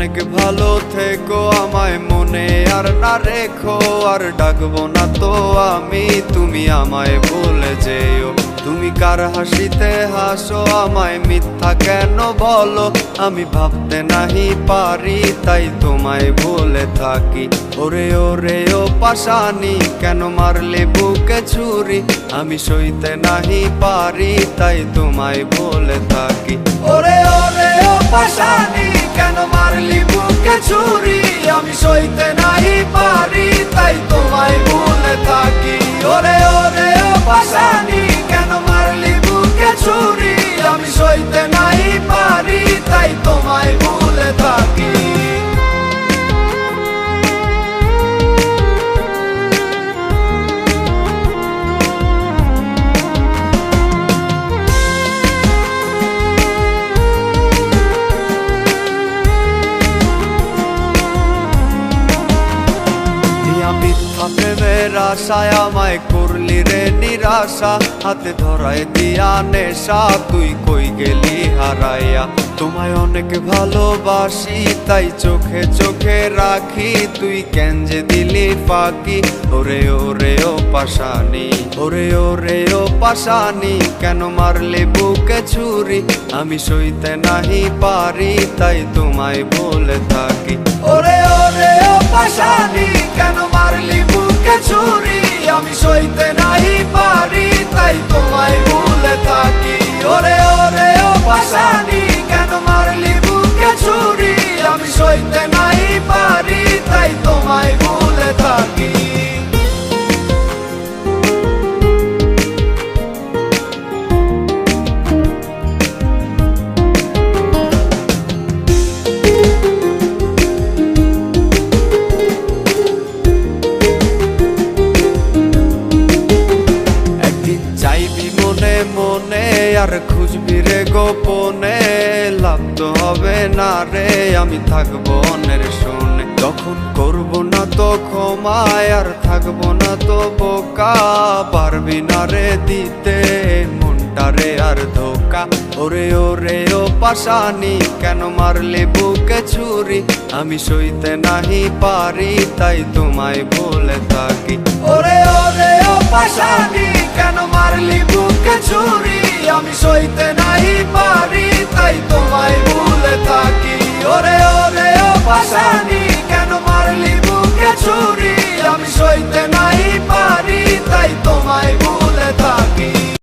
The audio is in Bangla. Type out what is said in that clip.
অনেক ভালো থেকো আমায় মনে। আর না রেখো, আর ডাকবো না তো আমি। তুমি আমায় বলে যেও। তুমি কার হাসিতে হাসো, আমায় মিথ্যা কেন বলো? আমি ভাবতে নাহি পারি, তাই তোমায় বলে থাকি। ওরে ওরে, ও পাশানি, কেন মারলে বুকে ছুরি? আমি সইতে নাহি পারি, তাই তোমায় বলে থাকি। ওরে ওরে, ও পাশানি, কেন সইতে আশায় আমায় করলি রে নিরাশা। হাতে ধরায় দিয়া নেশা, তুই কই গেলি হারাইয়া। তোমায় অনেক ভালোবাসি, তাই চোখে চোখে রাখি। তুই কেন যে দিলি ফাঁকি? ওরে ওরে, ও পাশানি ওরে ওরে, ও পাশানি কেন মারলে বুকে ছুরি? আমি সইতে নাহি পারি, তাই তোমায় বলে থাকি। ওরে ওরে, ও পাশানি কেন মারলি বুকে ছুরি আমি আর খুঁজবি রে গোপনে? লাভ তো হবে না রে, আমি থাকব অনের শোনে। তখন করব না তো ক্ষমায়, আর থাকব না তো বোকা। পারবি না রে দিতে মনটারে আর ধোকা। ওরে ওরে, ও পাশানি, কেন মারলে বুকে ছুরি? আমি সইতে নাহি পারি, তাই তোমায় বলে থাকি। ওরে ওরে, ও পাশানি, কেন মারলি বুকে ছুরি? আমি সইতে নাই পারি।